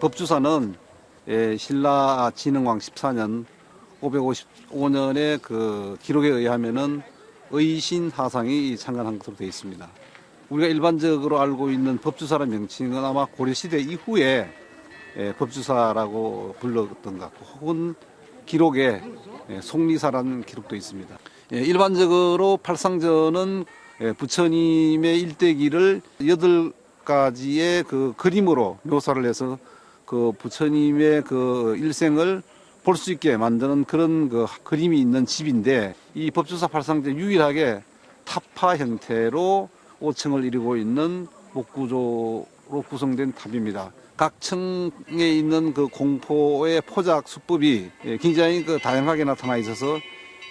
법주사는 예, 신라 진흥왕 14년 555년의 그 기록에 의하면은 의신 하상이 창간한 것으로 되어 있습니다. 우리가 일반적으로 알고 있는 법주사라는 명칭은 아마 고려시대 이후에 예, 법주사라고 불렀던 것 같고 혹은 기록에 예, 속리사라는 기록도 있습니다. 예, 일반적으로 팔상전은 예, 부처님의 일대기를 여덟 가지의 그 그림으로 묘사를 해서 그 부처님의 그 일생을 볼 수 있게 만드는 그런 그 그림이 있는 집인데 이 법주사 팔상제 유일하게 타파 형태로 5층을 이루고 있는 목구조로 구성된 탑입니다. 각 층에 있는 그 공포의 포작 수법이 예, 굉장히 그 다양하게 나타나 있어서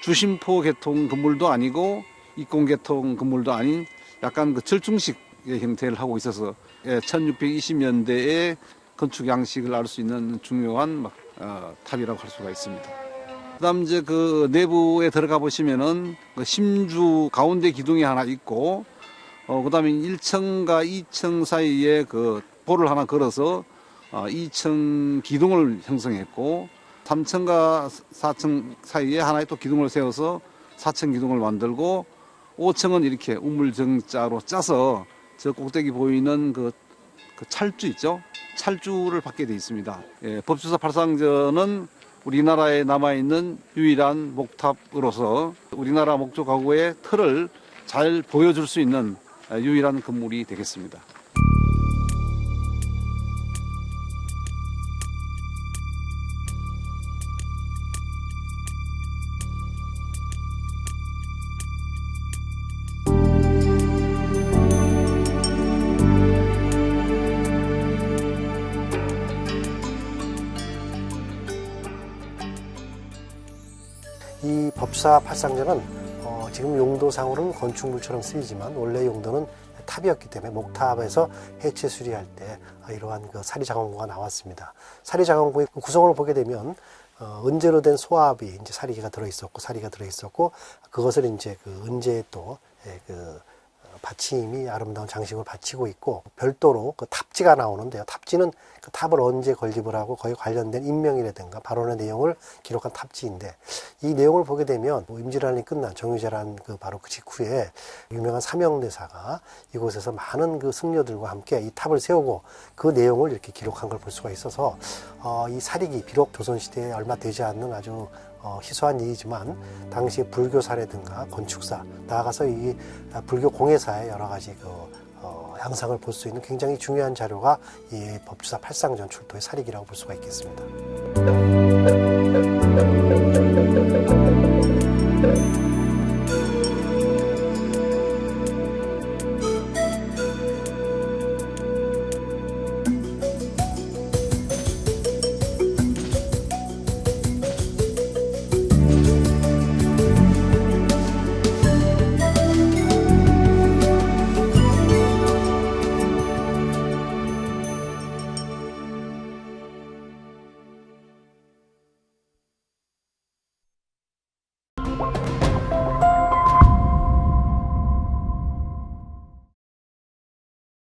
주심포 계통 건물도 아니고 입공 계통 건물도 아닌 약간 그 절중식의 형태를 하고 있어서 1620년대에 건축 양식을 알 수 있는 중요한 막, 어, 탑이라고 할 수가 있습니다. 그다음 이제 그 내부에 들어가 보시면은 그 심주 가운데 기둥이 하나 있고 어 그다음에 1층과 2층 사이에 그 볼을 하나 걸어서 어 2층 기둥을 형성했고 3층과 4층 사이에 하나의 또 기둥을 세워서 4층 기둥을 만들고 5층은 이렇게 우물정자로 짜서 저 꼭대기 보이는 그, 그 찰주 있죠? 찰주를 받게 돼 있습니다. 예, 법주사 팔상전은 우리나라에 남아있는 유일한 목탑으로서 우리나라 목조 가구의 틀을 잘 보여줄 수 있는 유일한 건물이 되겠습니다. 이 법사 팔상전은 어, 지금 용도상으로는 건축물처럼 쓰이지만 원래 용도는 탑이었기 때문에 목탑에서 해체 수리할 때 어, 이러한 그 사리 장원구가 나왔습니다. 사리 장원구의 구성을 보게 되면 어, 은재로 된 소압이 이제 사리가 들어 있었고 사리가 들어 있었고 그것을 이제 그 은재에 또 예, 그 받침이 아름다운 장식을 바치고 있고 별도로 그 탑지가 나오는데요. 탑지는 그 탑을 언제 건립을 하고 거기 관련된 인명이라든가 발언의 내용을 기록한 탑지인데 이 내용을 보게 되면 뭐 임진왜란이 끝난 정유재란 그 바로 그 직후에 유명한 삼형대사가 이곳에서 많은 그 승려들과 함께 이 탑을 세우고 그 내용을 이렇게 기록한 걸 볼 수가 있어서 어, 이 사릭이 비록 조선시대에 얼마 되지 않는 아주 어, 희소한 일이지만 당시 불교사라든가 건축사 나아가서 이 아, 불교 공예사의 여러 가지 그 어, 양상을 볼 수 있는 굉장히 중요한 자료가 이 법주사 팔상전 출토의 사릭이라고 볼 수가 있겠습니다.